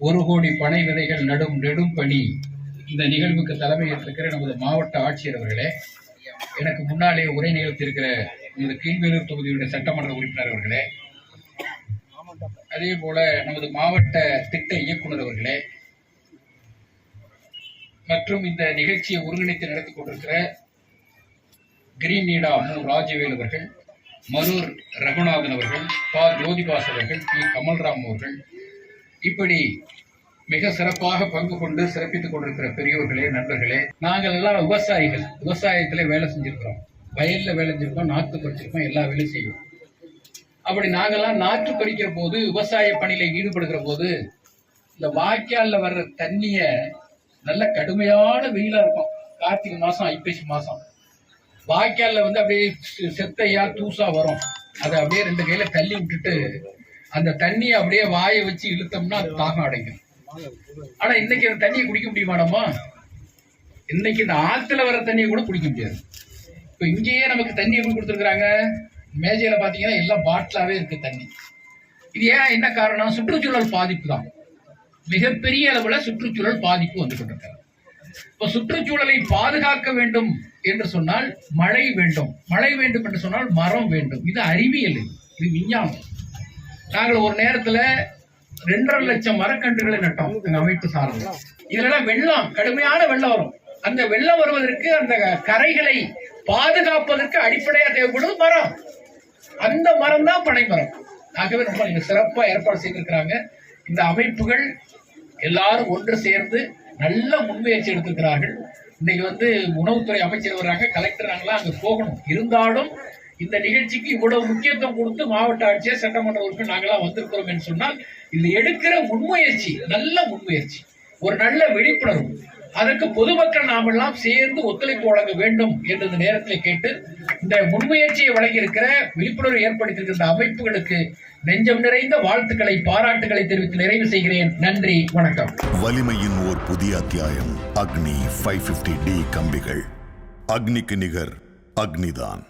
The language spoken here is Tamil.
ஒரு கோடி பனை விதைகள் நடும் நெடும் பணி. இந்த நிகழ்வுக்கு தலைமை ஏற்றிருக்கிற நமது மாவட்ட ஆட்சியர் அவர்களே எனக்கு முன்னாலே உரை நிகழ்த்தியிருக்கிற நமது கீழ்வேலூர் தொகுதியுடைய சட்டமன்ற உறுப்பினர் அவர்களே அதே போல நமது மாவட்ட திட்ட இயக்குனர் அவர்களே மற்றும் இந்த நிகழ்ச்சியை ஒருங்கிணைத்து நடத்தி கொண்டிருக்கிற கிரீன் நீடா மு ராஜவேல் அவர்கள் மரூர் ரகுநாதன் அவர்கள் பா. ஜோதிபாஸ் அவர்கள் பி. கமல்ராம் அவர்கள் இப்படி மிக சிறப்பாக பங்கு கொண்டு சிறப்பித்துக் கொண்டிருக்கிற பெரியவர்களே நண்பர்களே நாங்கள் எல்லாம் விவசாயிகள். விவசாயத்துல வேலை செஞ்சிருக்கிறோம். வயல்ல வேலை செஞ்சிருக்கோம் நாற்று பறிச்சிருக்கோம் எல்லா வேலையும் செய்வோம். அப்படி நாங்கெல்லாம் நாற்று பறிக்கிற போது விவசாய பணியில ஈடுபடுகிற போது இந்த வாய்க்கால்ல வர்ற தண்ணிய நல்ல கடுமையான வெயிலா இருக்கும். கார்த்திகை மாசம் ஐப்பசி மாசம். வாய்க்கால்ல வந்து அப்படியே செத்தையா தூசா வரும். அதை அப்படியே ரெண்டு கையில தள்ளி விட்டுட்டு அந்த தண்ணியை அப்படியே வாயை வச்சு இழுத்தோம்னா அது தாகம் அடைக்கும். ஆனா இன்னைக்கு அந்த தண்ணியை குடிக்க முடியுமாடமா இன்னைக்கு இந்த ஆத்துல வர தண்ணியை கூட குடிக்க முடியாது. இப்ப இங்கேயே நமக்கு தண்ணி எப்படி கொடுத்துருக்குறாங்க? மேஜையில பாத்தீங்கன்னா எல்லாம் பாட்டிலாவே இருக்கு தண்ணி. இது ஏன் என்ன காரணம் சுற்றுச்சூழல் பாதிப்பு தான். மிகப்பெரிய அளவுல சுற்றுச்சூழல் பாதிப்பு வந்து கொண்டிருக்கிறது. இப்ப சுற்றுச்சூழலை பாதுகாக்க வேண்டும் என்று சொன்னால் மழை வேண்டும். மழை வேண்டும் என்று சொன்னால் மரம் வேண்டும். இது அறிவியல். இது. இது விஞ்ஞானம். நாங்கள் ஒரு நேரத்துல ரெண்டரை லட்சம் மரக்கன்றுகளை நட்டோம் எங்க அமைப்பு சார்ந்த. இதுல வெள்ளம் கடுமையான வெள்ளம் வரும். அந்த வெள்ளம் வருவதற்கு அந்த கரைகளை பாதுகாப்பதற்கு அடிப்படையா தேவைப்படும் மரம். அந்த மரம் தான் பனைமரம். ஆகவே ரொம்ப இங்க சிறப்பா ஏற்பாடு செய்திருக்கிறாங்க. இந்த அமைப்புகள் எல்லாரும் ஒன்று சேர்ந்து நல்ல முன்முயற்சி எடுத்திருக்கிறார்கள். இன்னைக்கு வந்து உணவுத்துறை அமைச்சர் வர்றாங்க கலெக்டர் நாங்களாம் போகணும். இருந்தாலும் இந்த நிகழ்ச்சிக்கு இவ்வளவு முக்கியத்துவம் கொடுத்து மாவட்ட ஆட்சியர் சட்டமன்ற உறுப்பினர் நாங்களாம் வந்திருக்கிறோம் என்று சொன்னால் இது எடுக்கிற முன்முயற்சி நல்ல முன்முயற்சி ஒரு நல்ல விழிப்புணர்வு. அதற்கு பொதுமக்கள் நாமெல்லாம் சேர்ந்து ஒத்துழைப்பு வழங்க வேண்டும் என்றது நேரத்தில் கேட்டு இந்த முன்முயற்சியை வழங்கியிருக்கிற விழிப்புணர்வு ஏற்படுத்தியிருக்கிற அமைப்புகளுக்கு நெஞ்சம் நிறைந்த வாழ்த்துக்களை பாராட்டுகளை தெரிவித்து நிறைவு செய்கிறேன். நன்றி வணக்கம். வலிமையின் ஓர் புதிய அத்தியாயம் அக்னி ஃபைவ் டி கம்பிகள். அக்னிக்கு நிகர் அக்னிதான்.